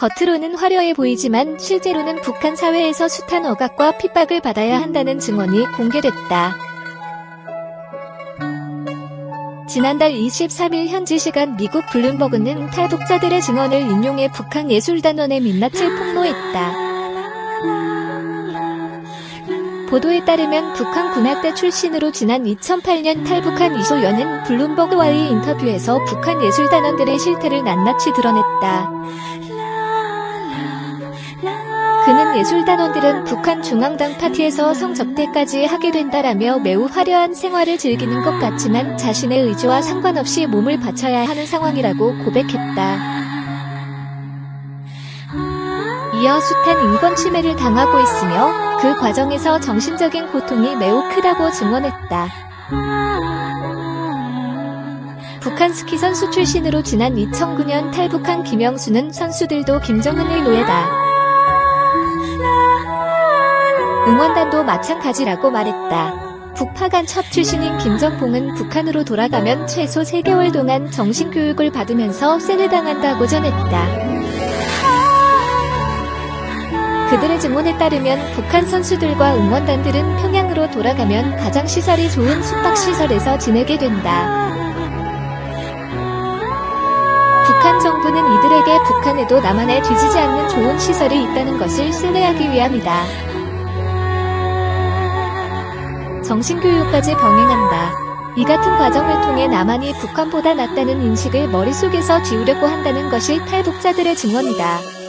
겉으로는 화려해 보이지만 실제로는 북한 사회에서 숱한 억압과 핍박을 받아야 한다는 증언이 공개됐다. 지난달 23일 현지 시간 미국 블룸버그는 탈북자들의 증언을 인용해 북한 예술단원의 민낯을 폭로했다. 보도에 따르면 북한 군악대 출신으로 지난 2008년 탈북한 이소연은 블룸버그와의 인터뷰에서 북한 예술단원들의 실태를 낱낱이 드러냈다. 예술단원들은 북한 중앙당 파티에서 성접대까지 하게 된다라며 매우 화려한 생활을 즐기는 것 같지만 자신의 의지와 상관없이 몸을 바쳐야 하는 상황이라고 고백했다. 이어 숱한 인권 침해를 당하고 있으며 그 과정에서 정신적인 고통이 매우 크다고 증언했다. 북한 스키 선수 출신으로 지난 2009년 탈북한 김영수는 선수들도 김정은의 노예다. 응원단도 마찬가지라고 말했다. 북파간 첩 출신인 김정봉은 북한으로 돌아가면 최소 3개월 동안 정신교육을 받으면서 세뇌당한다고 전했다. 그들의 증언에 따르면 북한 선수들과 응원단들은 평양으로 돌아가면 가장 시설이 좋은 숙박시설에서 지내게 된다. 북한 정부는 이들에게 북한에도 남한에 뒤지지 않는 좋은 시설이 있다는 것을 세뇌하기 위함이다. 정신교육까지 병행한다. 이 같은 과정을 통해 남한이 북한보다 낫다는 인식을 머릿속에서 지우려고 한다는 것이 탈북자들의 증언이다.